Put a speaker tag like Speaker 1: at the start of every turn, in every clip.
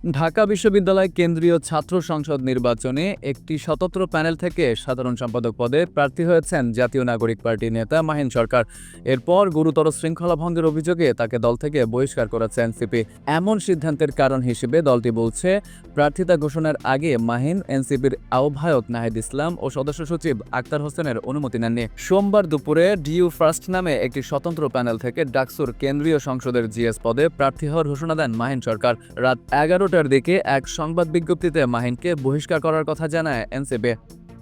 Speaker 1: ঢাকা বিশ্ববিদ্যালয় কেন্দ্রীয় ছাত্র সংসদ নির্বাচনে একটি স্বতন্ত্র প্যানেল থেকে সাধারণ সম্পাদক পদে প্রার্থী হয়েছেন জাতীয় নাগরিক পার্টির নেতা মাহিন সরকার। এরপর গুরুতর শৃঙ্খলা ভঙ্গের অভিযোগে তাকে দল থেকে বহিষ্কার করেছে এনসিপি। এমন সিদ্ধান্তের কারণ হিসেবে দলটি বলছে, প্রার্থিতা ঘোষণার আগে মাহিন এনসিপির আহ্বায়ক নাহিদ ইসলাম ও সদস্য সচিব আক্তার হোসেনের অনুমতি নেননি। সোমবার দুপুরে ডিইউ ফার্স্ট নামে একটি স্বতন্ত্র প্যানেল থেকে ডাকসুর কেন্দ্রীয় সংসদের জিএস পদে প্রার্থী হওয়ার ঘোষণা দেন মাহিন সরকার। রাত এগারোটার এক সংবাদ বিজ্ঞপ্তিতে মাহিনকে বহিষ্কার করার কথা জানায় এনসিপি।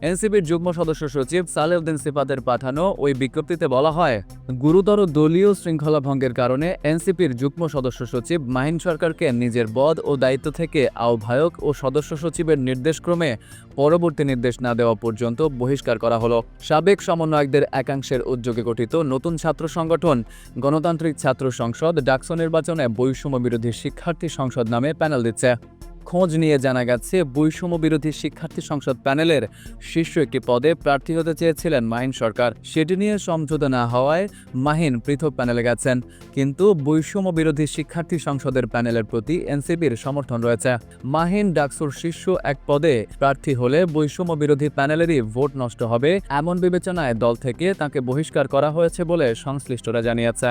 Speaker 1: এনসিপির যুগ্ম সদস্য সচিব সালেউদ্দিন সিফাতের পাঠানো ওই বিজ্ঞপ্তিতে বলা হয়, গুরুতর দলীয় শৃঙ্খলা ভঙ্গের কারণে এনসিপির যুগ্ম সদস্য সচিব মাহিন সরকারকে নিজের পদ ও দায়িত্ব থেকে আহ্বায়ক ও সদস্য সচিবের নির্দেশক্রমে পরবর্তী নির্দেশ না দেওয়া পর্যন্ত বহিষ্কার করা হলো। সাবেক সমন্বয়কদের একাংশের উদ্যোগে গঠিত নতুন ছাত্র সংগঠন, গণতান্ত্রিক ছাত্র সংসদ ডাকসো নির্বাচনে বৈষম্য বিরোধী শিক্ষার্থী সংসদ নামে প্যানেল দিচ্ছে। খোঁজ নিয়ে জানা গেছে, বৈষম্য বিরোধী শিক্ষার্থী সংসদ প্যানেলের শীর্ষ একটি পদে প্রার্থী হতে চেয়েছিলেন মাহিন সরকার। সেটি নিয়ে সমঝোতা না হওয়ায় মাহিন পৃথক প্যানেলে গেছেন। কিন্তু বৈষম্য বিরোধী শিক্ষার্থী সংসদের প্যানেলের প্রতি এনসিপির সমর্থন রয়েছে। মাহিন ডাকসুর শীর্ষ এক পদে প্রার্থী হলে বৈষম্য বিরোধী প্যানেলেরই ভোট নষ্ট হবে, এমন বিবেচনায় দল থেকে তাকে বহিষ্কার করা হয়েছে বলে সংশ্লিষ্টরা জানিয়েছে।